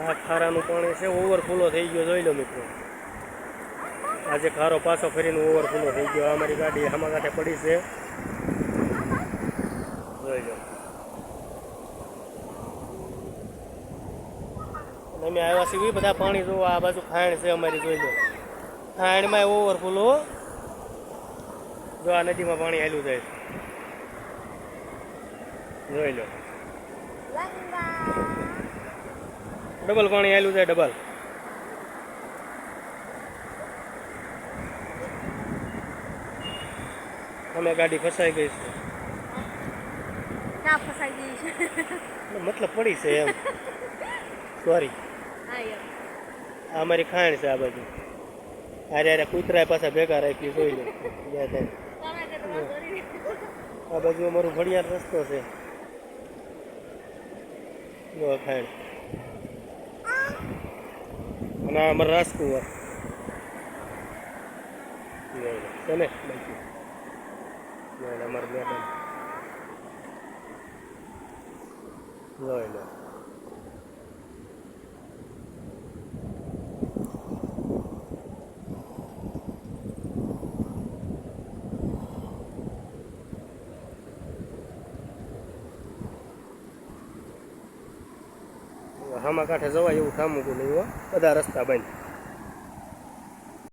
આ ખારાનું પાણી છે ઓવરફ્લો થઈ ગયો, જોઈ લો મિત્રો. આજે ખારો પાછો ફરીને ઓવરફ્લો થઈ ગયો. અમારી ગાડી આમાં કાંઠે પડી છે. જોઈ લો. અમે આવ્યા છીએ બધા પાણી જોવો, આ બાજુ ખાણ છે અમારી, જોઈ લો. ખાણમાં ઓવરફ્લો જો આ નદીમાં પાણી આવેલું જાય. જોઈ લો. ડબલ પાણી આવેલું છે ડબલ. અમે ગાડી ફસાઈ ગઈ છે. મતલબ પડી છે એમ. સોરી આ અમારી ખાણ છે આ બાજુ. અરે અરે કૂતરા પાછા ભેગા રાખી જોઈ લો. આ બાજુ અમારું ભણિયાર રસ્તો છે. ખાણ. અને આ અમારું રાજકુંવર જોઈ લો. છે ને બાકી જોઈ લો અમારું મેડમ જોઈ લો હામા કાંઠે જવાય એવું ઠામું નહીં હો. બધા રસ્તા બંધ.